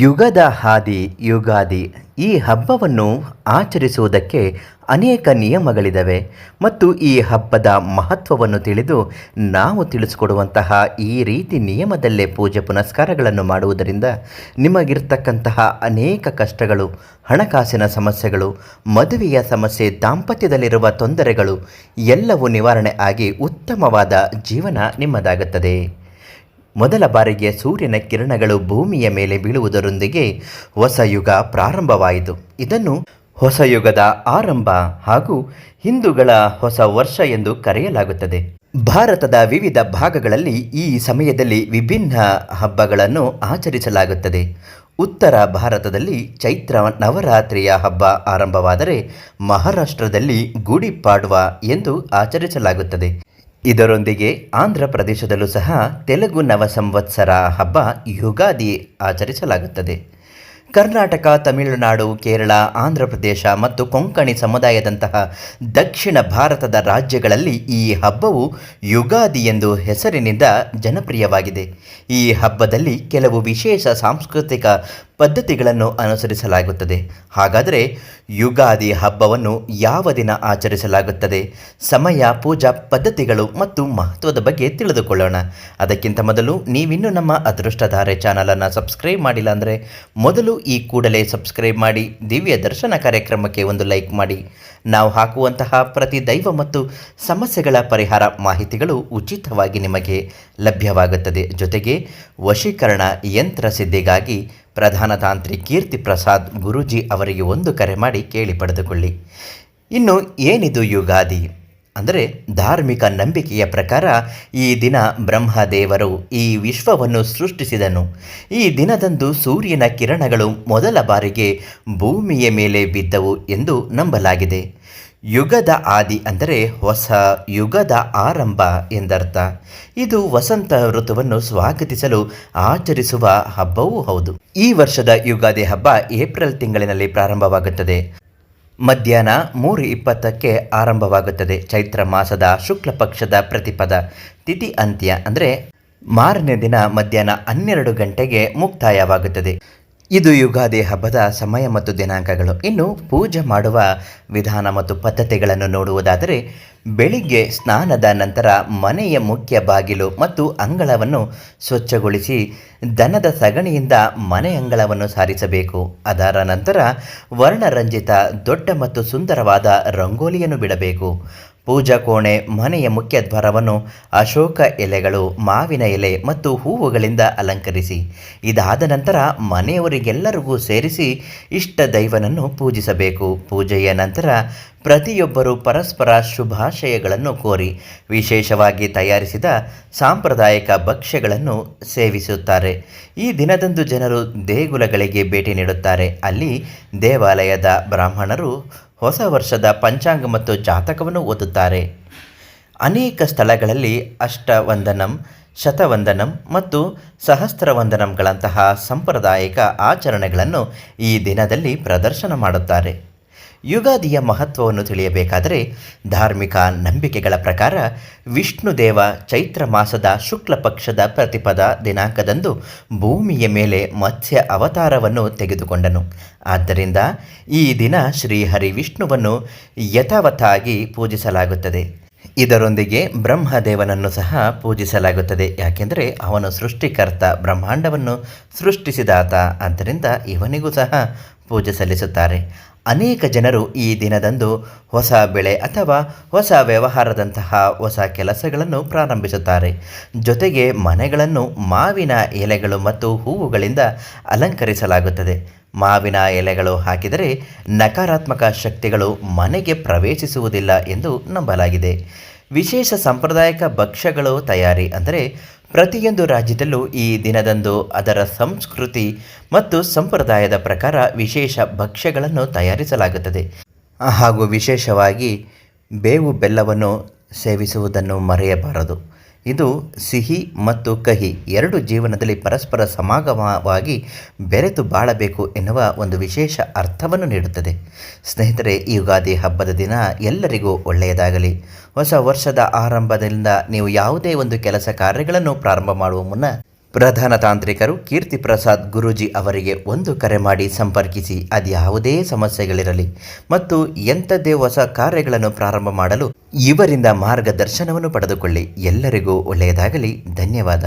ಯುಗದ ಹಾದಿ, ಯುಗಾದಿ ಈ ಹಬ್ಬವನ್ನು ಆಚರಿಸುವುದಕ್ಕೆ ಅನೇಕ ನಿಯಮಗಳಿದ್ದಾವೆ ಮತ್ತು ಈ ಹಬ್ಬದ ಮಹತ್ವವನ್ನು ತಿಳಿದು ನಾವು ತಿಳಿಸಿಕೊಡುವಂತಹ ಈ ರೀತಿ ನಿಯಮದಲ್ಲೇ ಪೂಜೆ ಪುನಸ್ಕಾರಗಳನ್ನು ಮಾಡುವುದರಿಂದ ನಿಮಗಿರ್ತಕ್ಕಂತಹ ಅನೇಕ ಕಷ್ಟಗಳು, ಹಣಕಾಸಿನ ಸಮಸ್ಯೆಗಳು, ಮದುವೆಯ ಸಮಸ್ಯೆ, ದಾಂಪತ್ಯದಲ್ಲಿರುವ ತೊಂದರೆಗಳು ಎಲ್ಲವೂ ನಿವಾರಣೆ ಆಗಿ ಉತ್ತಮವಾದ ಜೀವನ ನಿಮ್ಮದಾಗುತ್ತದೆ. ಮೊದಲ ಬಾರಿಗೆ ಸೂರ್ಯನ ಕಿರಣಗಳು ಭೂಮಿಯ ಮೇಲೆ ಬೀಳುವುದರೊಂದಿಗೆ ಹೊಸ ಯುಗ ಪ್ರಾರಂಭವಾಯಿತು. ಇದನ್ನು ಹೊಸ ಯುಗದ ಆರಂಭ ಹಾಗೂ ಹಿಂದೂಗಳ ಹೊಸ ವರ್ಷ ಎಂದು ಕರೆಯಲಾಗುತ್ತದೆ. ಭಾರತದ ವಿವಿಧ ಭಾಗಗಳಲ್ಲಿ ಈ ಸಮಯದಲ್ಲಿ ವಿಭಿನ್ನ ಹಬ್ಬಗಳನ್ನು ಆಚರಿಸಲಾಗುತ್ತದೆ. ಉತ್ತರ ಭಾರತದಲ್ಲಿ ಚೈತ್ರ ನವರಾತ್ರಿಯ ಹಬ್ಬ ಆರಂಭವಾದರೆ ಮಹಾರಾಷ್ಟ್ರದಲ್ಲಿ ಗುಡಿ ಪಾಡ್ವಾ ಎಂದು ಆಚರಿಸಲಾಗುತ್ತದೆ. ಇದರೊಂದಿಗೆ ಆಂಧ್ರ ಪ್ರದೇಶದಲ್ಲೂ ಸಹ ತೆಲುಗು ನವ ಸಂವತ್ಸರ ಹಬ್ಬ ಯುಗಾದಿ ಆಚರಿಸಲಾಗುತ್ತದೆ. ಕರ್ನಾಟಕ, ತಮಿಳುನಾಡು, ಕೇರಳ, ಆಂಧ್ರ ಪ್ರದೇಶ ಮತ್ತು ಕೊಂಕಣಿ ಸಮುದಾಯದಂತಹ ದಕ್ಷಿಣ ಭಾರತದ ರಾಜ್ಯಗಳಲ್ಲಿ ಈ ಹಬ್ಬವು ಯುಗಾದಿ ಎಂದು ಹೆಸರಿನಿಂದ ಜನಪ್ರಿಯವಾಗಿದೆ. ಈ ಹಬ್ಬದಲ್ಲಿ ಕೆಲವು ವಿಶೇಷ ಸಾಂಸ್ಕೃತಿಕ ಪದ್ಧತಿಗಳನ್ನು ಅನುಸರಿಸಲಾಗುತ್ತದೆ. ಹಾಗಾದರೆ ಯುಗಾದಿ ಹಬ್ಬವನ್ನು ಯಾವ ದಿನ ಆಚರಿಸಲಾಗುತ್ತದೆ? ಸಮಯ, ಪೂಜಾ ಪದ್ಧತಿಗಳು ಮತ್ತು ಮಹತ್ವದ ಬಗ್ಗೆ ತಿಳಿದುಕೊಳ್ಳೋಣ. ಅದಕ್ಕಿಂತ ಮೊದಲು ನೀವಿನ್ನೂ ನಮ್ಮ ಅದೃಷ್ಟಧಾರೆ ಚಾನಲನ್ನು ಸಬ್ಸ್ಕ್ರೈಬ್ ಮಾಡಿಲ್ಲ ಅಂದರೆ ಮೊದಲು ಈ ಕೂಡಲೇ ಸಬ್ಸ್ಕ್ರೈಬ್ ಮಾಡಿ, ದಿವ್ಯ ದರ್ಶನ ಕಾರ್ಯಕ್ರಮಕ್ಕೆ ಒಂದು ಲೈಕ್ ಮಾಡಿ. ನಾವು ಹಾಕುವಂತಹ ಪ್ರತಿ ದೈವ ಮತ್ತು ಸಮಸ್ಯೆಗಳ ಪರಿಹಾರ ಮಾಹಿತಿಗಳು ಉಚಿತವಾಗಿ ನಿಮಗೆ ಲಭ್ಯವಾಗುತ್ತದೆ. ಜೊತೆಗೆ ವಶೀಕರಣ ಯಂತ್ರ ಸಿದ್ಧಿಗಾಗಿ ಪ್ರಧಾನ ತಾಂತ್ರಿ ಕೀರ್ತಿ ಪ್ರಸಾದ್ ಗುರೂಜಿ ಅವರಿಗೆ ಒಂದು ಕರೆ ಮಾಡಿ ಕೇಳಿ ಪಡೆದುಕೊಳ್ಳಿ. ಇನ್ನು ಏನಿದು ಯುಗಾದಿ? ಅಂದರೆ ಧಾರ್ಮಿಕ ನಂಬಿಕೆಯ ಪ್ರಕಾರ ಈ ದಿನ ಬ್ರಹ್ಮದೇವರು ಈ ವಿಶ್ವವನ್ನು ಸೃಷ್ಟಿಸಿದನು. ಈ ದಿನದಂದು ಸೂರ್ಯನ ಕಿರಣಗಳು ಮೊದಲ ಬಾರಿಗೆ ಭೂಮಿಯ ಮೇಲೆ ಬಿದ್ದವು ಎಂದು ನಂಬಲಾಗಿದೆ. ಯುಗದ ಆದಿ ಅಂದರೆ ಹೊಸ ಯುಗದ ಆರಂಭ ಎಂದರ್ಥ. ಇದು ವಸಂತ ಋತುವನ್ನು ಸ್ವಾಗತಿಸಲು ಆಚರಿಸುವ ಹಬ್ಬವೂ ಹೌದು. ಈ ವರ್ಷದ ಯುಗಾದಿ ಹಬ್ಬ ಏಪ್ರಿಲ್ ತಿಂಗಳಿನಲ್ಲಿ ಪ್ರಾರಂಭವಾಗುತ್ತದೆ. ಮಧ್ಯಾಹ್ನ ಮೂರು ಇಪ್ಪತ್ತಕ್ಕೆ ಆರಂಭವಾಗುತ್ತದೆ. ಚೈತ್ರ ಮಾಸದ ಶುಕ್ಲ ಪಕ್ಷದ ಪ್ರತಿಪದ. ತಿಥಿ ಅಂತ್ಯ ಅಂದರೆ ಮಾರನೇ ದಿನ ಮಧ್ಯಾಹ್ನ ಹನ್ನೆರಡು ಗಂಟೆಗೆ ಮುಕ್ತಾಯವಾಗುತ್ತದೆ. ಇದು ಯುಗಾದಿ ಹಬ್ಬದ ಸಮಯ ಮತ್ತು ದಿನಾಂಕಗಳು. ಇನ್ನು ಪೂಜೆ ಮಾಡುವ ವಿಧಾನ ಮತ್ತು ಪದ್ಧತಿಗಳನ್ನು ನೋಡುವುದಾದರೆ, ಬೆಳಿಗ್ಗೆ ಸ್ನಾನದ ನಂತರ ಮನೆಯ ಮುಖ್ಯ ಬಾಗಿಲು ಮತ್ತು ಅಂಗಳವನ್ನು ಸ್ವಚ್ಛಗೊಳಿಸಿ ದನದ ಸಗಣಿಯಿಂದ ಮನೆ ಅಂಗಳವನ್ನು ಸಾರಿಸಬೇಕು. ಅದರ ನಂತರ ವರ್ಣರಂಜಿತ ದೊಡ್ಡ ಮತ್ತು ಸುಂದರವಾದ ರಂಗೋಲಿಯನ್ನು ಬಿಡಬೇಕು. ಪೂಜಾ ಕೋಣೆ, ಮನೆಯ ಮುಖ್ಯ ದ್ವಾರವನ್ನು ಅಶೋಕ ಎಲೆಗಳು, ಮಾವಿನ ಎಲೆ ಮತ್ತು ಹೂವುಗಳಿಂದ ಅಲಂಕರಿಸಿ. ಇದಾದ ನಂತರ ಮನೆಯವರಿಗೆಲ್ಲರಿಗೂ ಸೇರಿಸಿ ಇಷ್ಟ ದೈವನನ್ನು ಪೂಜಿಸಬೇಕು. ಪೂಜೆಯ ನಂತರ ಪ್ರತಿಯೊಬ್ಬರು ಪರಸ್ಪರ ಶುಭಾಶಯಗಳನ್ನು ಕೋರಿ, ವಿಶೇಷವಾಗಿ ತಯಾರಿಸಿದ ಸಾಂಪ್ರದಾಯಿಕ ಭಕ್ಷ್ಯಗಳನ್ನು ಸೇವಿಸುತ್ತಾರೆ. ಈ ದಿನದಂದು ಜನರು ದೇಗುಲಗಳಿಗೆ ಭೇಟಿ ನೀಡುತ್ತಾರೆ. ಅಲ್ಲಿ ದೇವಾಲಯದ ಬ್ರಾಹ್ಮಣರು ಹೊಸ ವರ್ಷದ ಪಂಚಾಂಗ ಮತ್ತು ಜಾತಕವನ್ನು ಓದುತ್ತಾರೆ. ಅನೇಕ ಸ್ಥಳಗಳಲ್ಲಿ ಅಷ್ಟವಂದನಂ, ಶತವಂದನಂ ಮತ್ತು ಸಹಸ್ರವಂದನಂಗಳಂತಹ ಸಾಂಪ್ರದಾಯಿಕ ಆಚರಣೆಗಳನ್ನು ಈ ದಿನದಲ್ಲಿ ಪ್ರದರ್ಶನ ಮಾಡುತ್ತಾರೆ. ಯುಗಾದಿಯ ಮಹತ್ವವನ್ನು ತಿಳಿಯಬೇಕಾದರೆ ಧಾರ್ಮಿಕ ನಂಬಿಕೆಗಳ ಪ್ರಕಾರ ವಿಷ್ಣುದೇವ ಚೈತ್ರ ಮಾಸದ ಶುಕ್ಲ ಪಕ್ಷದ ಪ್ರತಿಪದ ದಿನಾಂಕದಂದು ಭೂಮಿಯ ಮೇಲೆ ಮತ್ಸ್ಯ ಅವತಾರವನ್ನು ತೆಗೆದುಕೊಂಡನು. ಆದ್ದರಿಂದ ಈ ದಿನ ಶ್ರೀಹರಿ ವಿಷ್ಣುವನ್ನು ಯಥಾವತ್ತಾಗಿ ಪೂಜಿಸಲಾಗುತ್ತದೆ. ಇದರೊಂದಿಗೆ ಬ್ರಹ್ಮದೇವನನ್ನು ಸಹ ಪೂಜಿಸಲಾಗುತ್ತದೆ. ಯಾಕೆಂದರೆ ಅವನು ಸೃಷ್ಟಿಕರ್ತ, ಬ್ರಹ್ಮಾಂಡವನ್ನು ಸೃಷ್ಟಿಸಿದಾತ. ಆದ್ದರಿಂದ ಇವನಿಗೂ ಸಹ ಪೂಜೆ ಸಲ್ಲಿಸುತ್ತಾರೆ. ಅನೇಕ ಜನರು ಈ ದಿನದಂದು ಹೊಸ ಬೆಳೆ ಅಥವಾ ಹೊಸ ವ್ಯವಹಾರದಂತಹ ಹೊಸ ಕೆಲಸಗಳನ್ನು ಪ್ರಾರಂಭಿಸುತ್ತಾರೆ. ಜೊತೆಗೆ ಮನೆಗಳನ್ನು ಮಾವಿನ ಎಲೆಗಳು ಮತ್ತು ಹೂವುಗಳಿಂದ ಅಲಂಕರಿಸಲಾಗುತ್ತದೆ. ಮಾವಿನ ಎಲೆಗಳು ಹಾಕಿದರೆ ನಕಾರಾತ್ಮಕ ಶಕ್ತಿಗಳು ಮನೆಗೆ ಪ್ರವೇಶಿಸುವುದಿಲ್ಲ ಎಂದು ನಂಬಲಾಗಿದೆ. ವಿಶೇಷ ಸಾಂಪ್ರದಾಯಿಕ ಭಕ್ಷ್ಯಗಳು ತಯಾರಿ ಅಂದರೆ ಪ್ರತಿಯೊಂದು ರಾಜ್ಯದಲ್ಲೂ ಈ ದಿನದಂದು ಅದರ ಸಂಸ್ಕೃತಿ ಮತ್ತು ಸಂಪ್ರದಾಯದ ಪ್ರಕಾರ ವಿಶೇಷ ಭಕ್ಷ್ಯಗಳನ್ನು ತಯಾರಿಸಲಾಗುತ್ತದೆ. ಹಾಗೂ ವಿಶೇಷವಾಗಿ ಬೇವು ಬೆಲ್ಲವನ್ನು ಸೇವಿಸುವುದನ್ನು ಮರೆಯಬಾರದು. ಇದು ಸಿಹಿ ಮತ್ತು ಕಹಿ ಎರಡು ಜೀವನದಲ್ಲಿ ಪರಸ್ಪರ ಸಮಾಗಮವಾಗಿ ಬೆರೆತು ಬಾಳಬೇಕು ಎನ್ನುವ ಒಂದು ವಿಶೇಷ ಅರ್ಥವನ್ನು ನೀಡುತ್ತದೆ. ಸ್ನೇಹಿತರೆ, ಈ ಯುಗಾದಿ ಹಬ್ಬದ ದಿನ ಎಲ್ಲರಿಗೂ ಒಳ್ಳೆಯದಾಗಲಿ. ಹೊಸ ವರ್ಷದ ಆರಂಭದಿಂದ ನೀವು ಯಾವುದೇ ಒಂದು ಕೆಲಸ ಕಾರ್ಯಗಳನ್ನು ಪ್ರಾರಂಭ ಮಾಡುವ ಮುನ್ನ ಪ್ರಧಾನ ತಾಂತ್ರಿಕರು ಕೀರ್ತಿ ಪ್ರಸಾದ್ ಗುರೂಜಿ ಅವರಿಗೆ ಒಂದು ಕರೆ ಮಾಡಿ ಸಂಪರ್ಕಿಸಿ ಅದ್ಯಾವುದೇ ಸಮಸ್ಯೆಗಳಿರಲಿ ಮತ್ತು ಎಂಥದ್ದೇ ಹೊಸ ಕಾರ್ಯಗಳನ್ನು ಪ್ರಾರಂಭ ಮಾಡಲು ಇವರಿಂದ ಮಾರ್ಗದರ್ಶನವನ್ನು ಪಡೆದುಕೊಳ್ಳಿ. ಎಲ್ಲರಿಗೂ ಒಳ್ಳೆಯದಾಗಲಿ. ಧನ್ಯವಾದ.